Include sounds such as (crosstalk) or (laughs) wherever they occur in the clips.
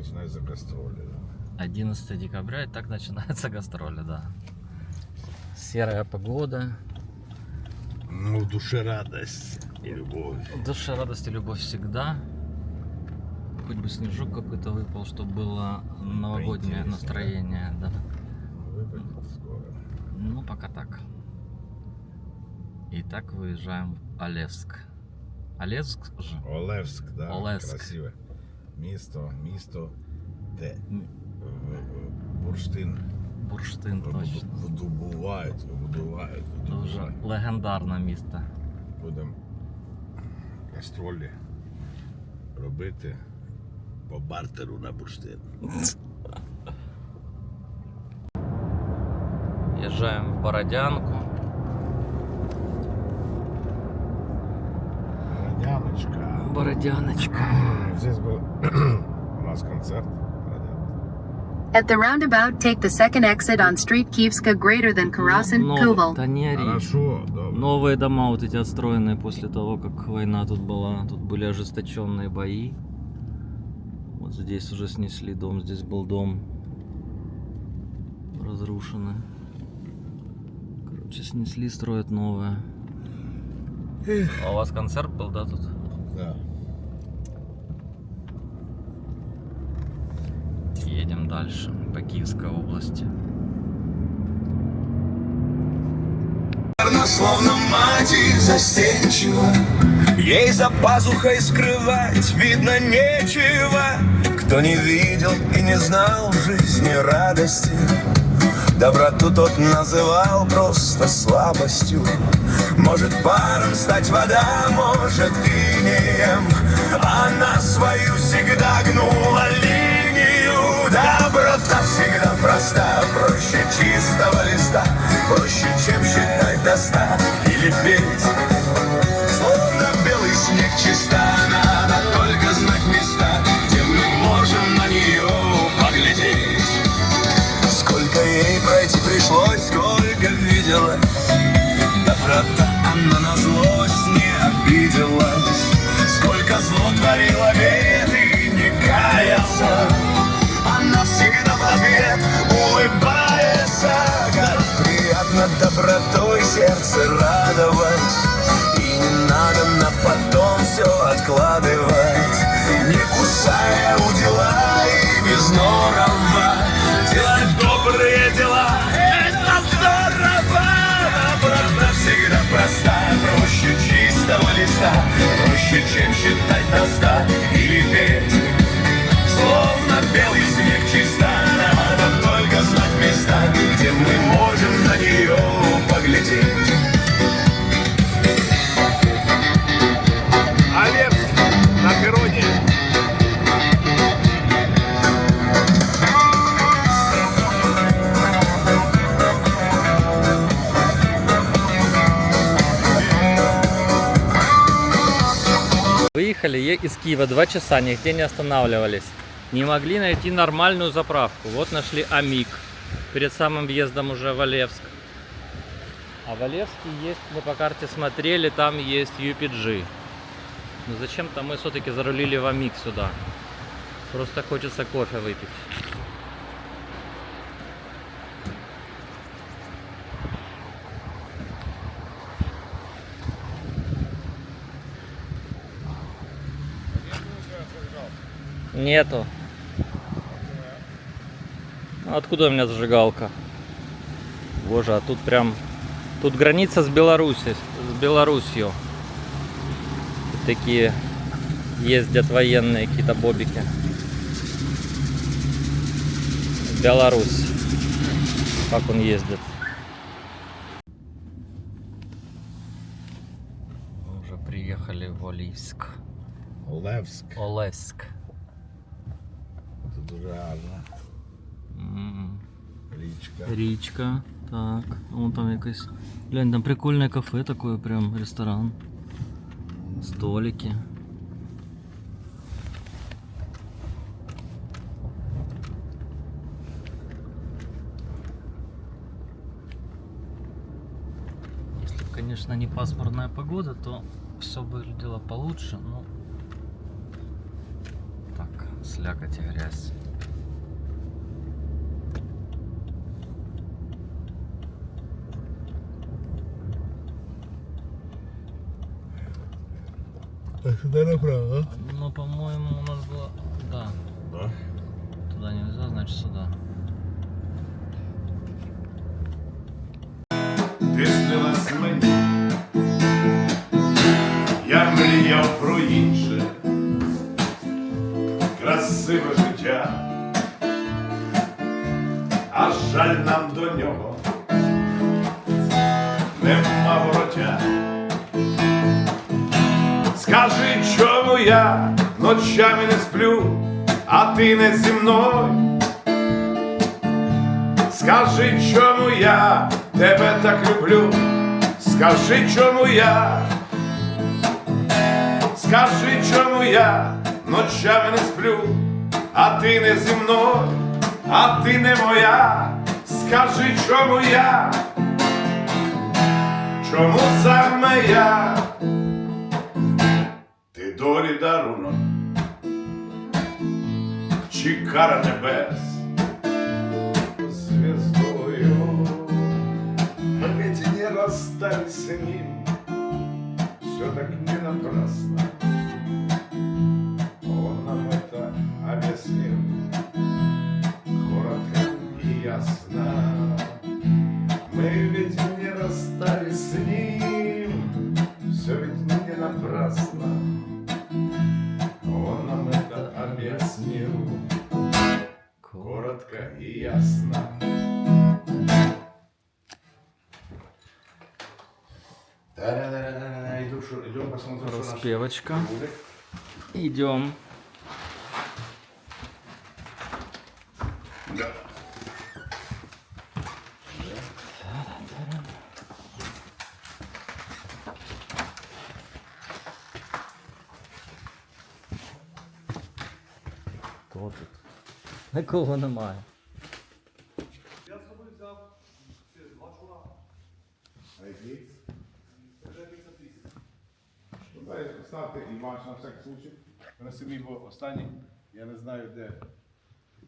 начинаются гастроли. Да? 11 декабря, и так начинаются гастроли, да. Серая погода. Ну, в душе радость и любовь. В душе радость и любовь всегда. Хоть бы снежок какой-то выпал, чтобы было новогоднее настроение, да. Выпадет скоро. Ну, пока так. И так выезжаем в Олевск. Олевск же? Олевск, да, Олевск. красиве. Місто, місто, де бурштин Бурштин точно. видобувають, видобувають, Дуже видобувають. легендарне місто. Будемо гастролі робити по бартеру на бурштин. Езжаем в Бородянку. Родяночка. Бородяночка. Здесь был (clears throat) у нас концерт. At the roundabout, take the second exit on Street Kievska greater than Karasin, Новый- Koval. Да не ори. Хорошо, добре. Новые дома вот эти отстроенные после того, как война тут была. Тут были ожесточенные бои. Вот здесь уже снесли дом, здесь был дом разрушенный. Короче, снесли, строят новое. А у вас концерт был, да, тут? Да. Едем дальше, по Киевской области. Словно мать застенчива Ей за пазухой скрывать видно нечего Кто не видел и не знал в жизни радости Доброту тот называл просто слабостью Может паром стать вода, может инеем Она свою всегда гнула линию. Доброта всегда проста, проще чистого листа Проще, чем считать до ста. Или петь. Словно белый снег чиста, надо только знать места. Где мы можем на нее поглядеть. Сколько ей пройти пришлось, сколько видела. Доброта, она на злость не обиделась. Сколько зло творила бед и не каяться. Она всегда в ответ улыбается. Как приятно добротой сердце радовать. И не надо на потом все откладывать листа. Проще, чем считать до ста Или петь Выехали е- из Киева два часа, нигде не останавливались. Не могли найти нормальную заправку. Вот нашли Амик перед самым въездом уже в Олевск. А в Олевске есть, мы по карте смотрели, там есть UPG. Но зачем-то мы все-таки зарулили в Амик сюда. Просто хочется кофе выпить. Нету. Ну, Откуда у меня зажигалка? Боже, а тут прям... Тут граница с Беларусью. С Беларусью. Тут такие ездят военные какие-то бобики. Беларусь. Как он ездит. Мы уже приехали в Олийск. Олевск. Олевск. Дуже гарно. М. Річка. Річка. Так. Вон там якесь. Глянь, там прикольне кафе такое, прям ресторан. Столики. Если бы, конечно, не пасмурная погода, то все выглядело получше. Так, слякоть и грязь. А сюда направо, Ну, по-моему, у нас было... Да. Да? Туда нельзя, значит сюда. Ти снилась мені, красиве життя, а жаль нам до нього. Нема вороття. Скажи, чому я ночами не сплю, а ти не зі мною. Скажи, чому я тебе так люблю, скажи, чому я, скажи, чому я ночами не сплю, а ти не зі мною, а ти не моя, скажи, чому я, чому саме я, ти долі дарунок, чи кара небес звездою. Ведь не расстались с ним, все так не напрасно. Будет. Идем. Да. Хто тут? Нікого немає. На собі, бо останній, я не знаю де.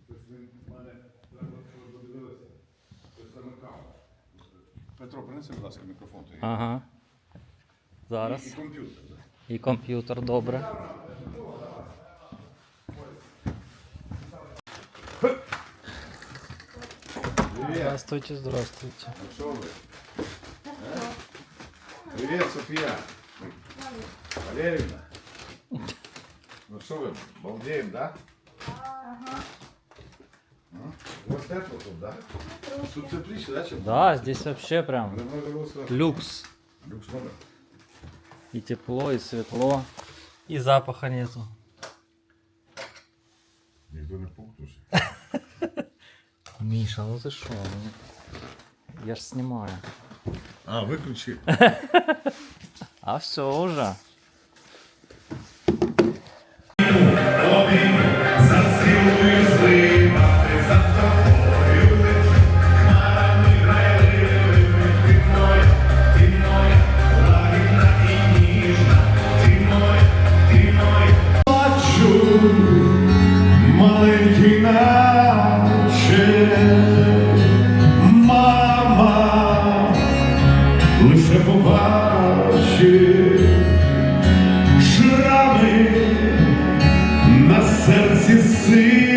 Хтось він в мене треба, щоб ви подивилися. Хтось замикав. Петро, принеси, будь ласка, мікрофон. той. Ага. І, і Зараз. комп'ютер. да. І комп'ютер добре. Здравствуйте, здравствуйте. Ну що ви? Привіт, Софія. Валерівна. Ну що ви, балдеємо, да? Ага. Ось тепло тут, да? Тут тепліше, да, чим? Да, здесь вообще прям Не може було сказати. люкс. Люкс номер. И тепло, и светло. И запаха нету. Ніхто не повтушить. Миша, ну ты шо? Ну, Я ж снимаю. А, виключи. (laughs) А все уже. se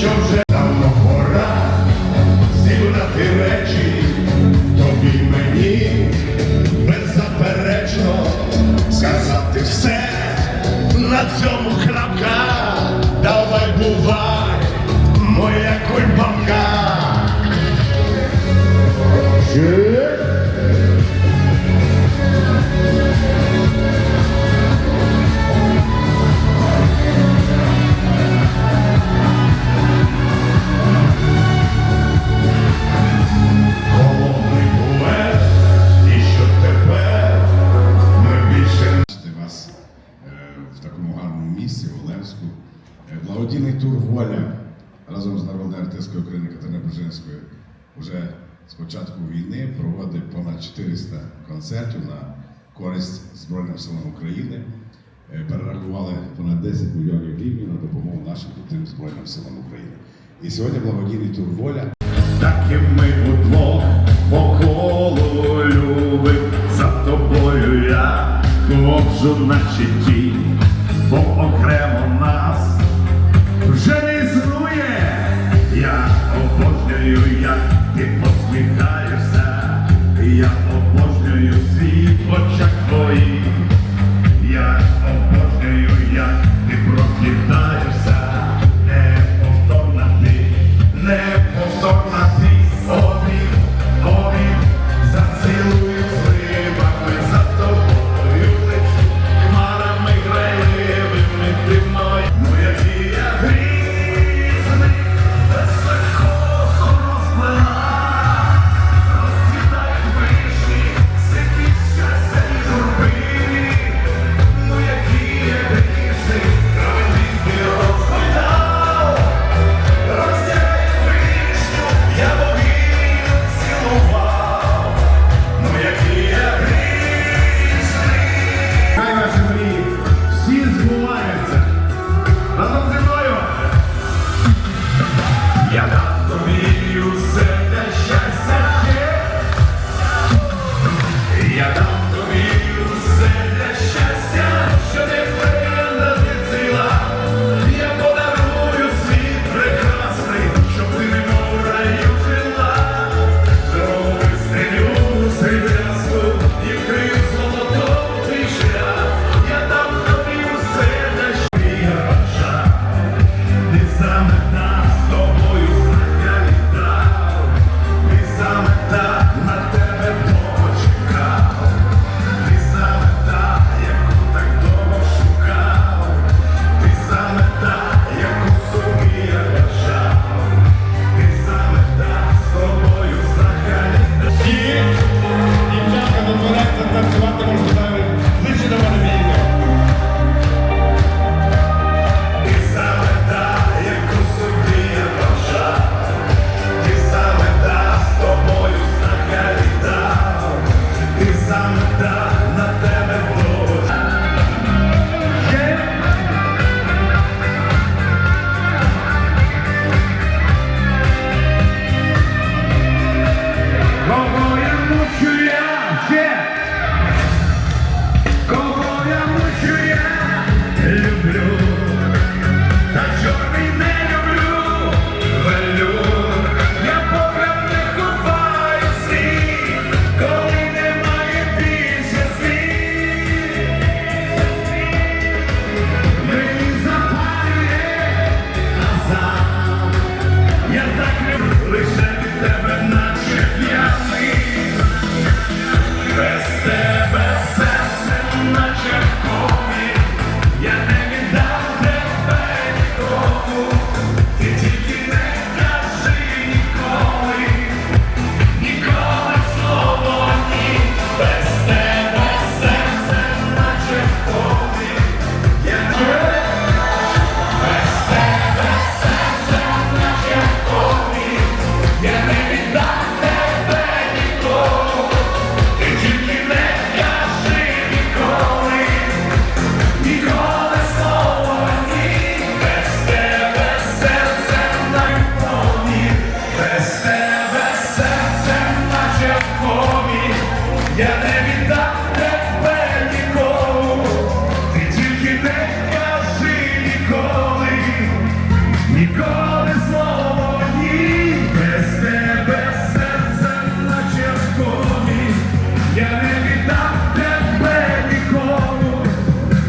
książę народною України Катериною Божинською вже з початку війни проводить понад 400 концертів на користь Збройним силам України. Е, Перерахували понад 10 мільйонів гривень на допомогу нашим тим Збройним силам України. І сьогодні благодійний тур Воля так і ми удвох по колу любим, за тобою я ходжу на щиті, бо окремо обожнюю, як ти посміхаєшся, я обожнюю світ в очах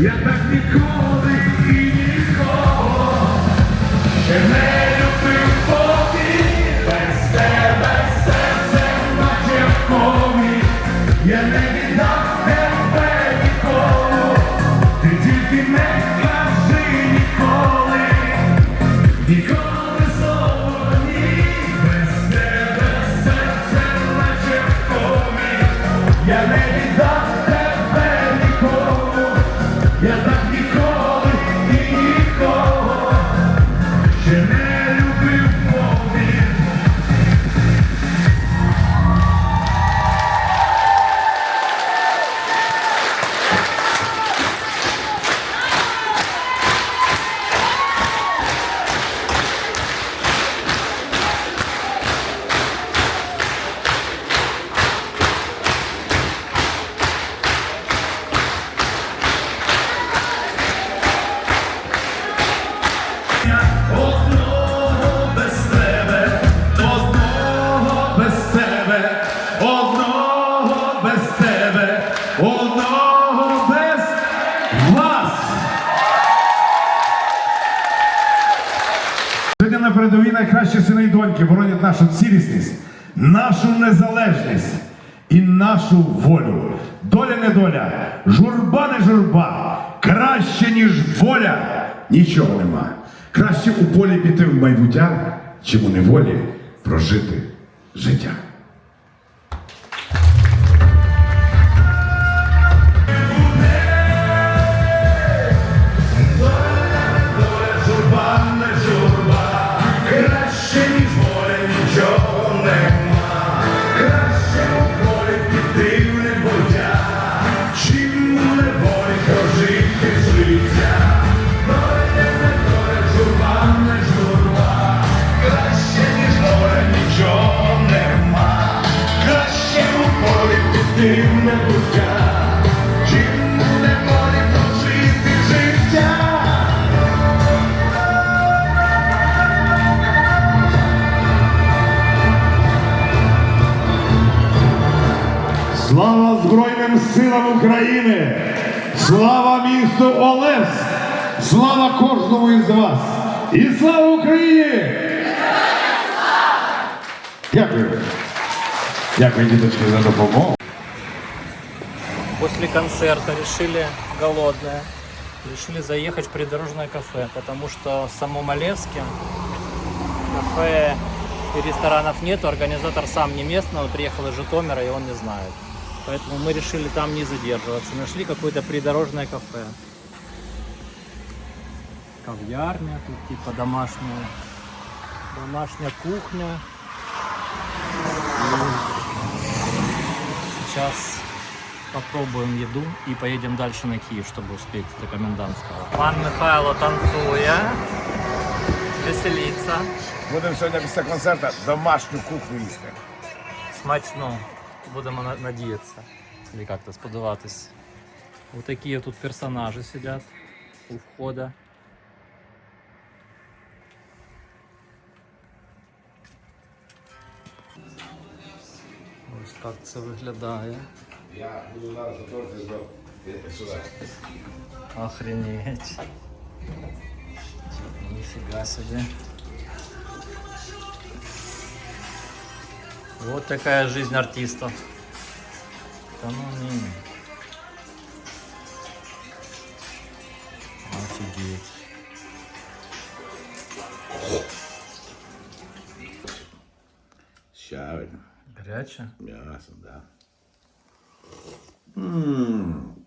Я на передовій найкращі сини і доньки боронять нашу цілісність, нашу незалежність і нашу волю. Доля не доля, журба не журба, краще, ніж воля, нічого нема. Краще у полі піти в майбуття, чим у неволі прожити життя. кожному із вас! І слава Україні! Дякую. Дякую, діточки, за допомогу. После концерта решили, голодные, решили заехать в придорожное кафе, потому что в самом Олевске кафе и ресторанов нету, организатор сам не местный, он приехал из Житомира и он не знает. Поэтому мы решили там не задерживаться, нашли какое-то придорожное кафе. Кав'ярня, тут типа домашняя, домашняя кухня. И Сейчас попробуем еду и поедем дальше на Киев, чтобы успеть до комендантского. Пан Михайло танцує, веселиться, Будемо сьогодні після концерту домашню кухню їсти. смачно. Будемо на- надіятися. Или как-то сподіватись. Вот такие тут персонажи сидят у входа. Так це виглядає. Я буду зараз до сюди. Охренеть. Нифига себе. Вот такая жизнь артистов. Да ну не. Офигеть. Горячая? м'ясо, да. Дякую.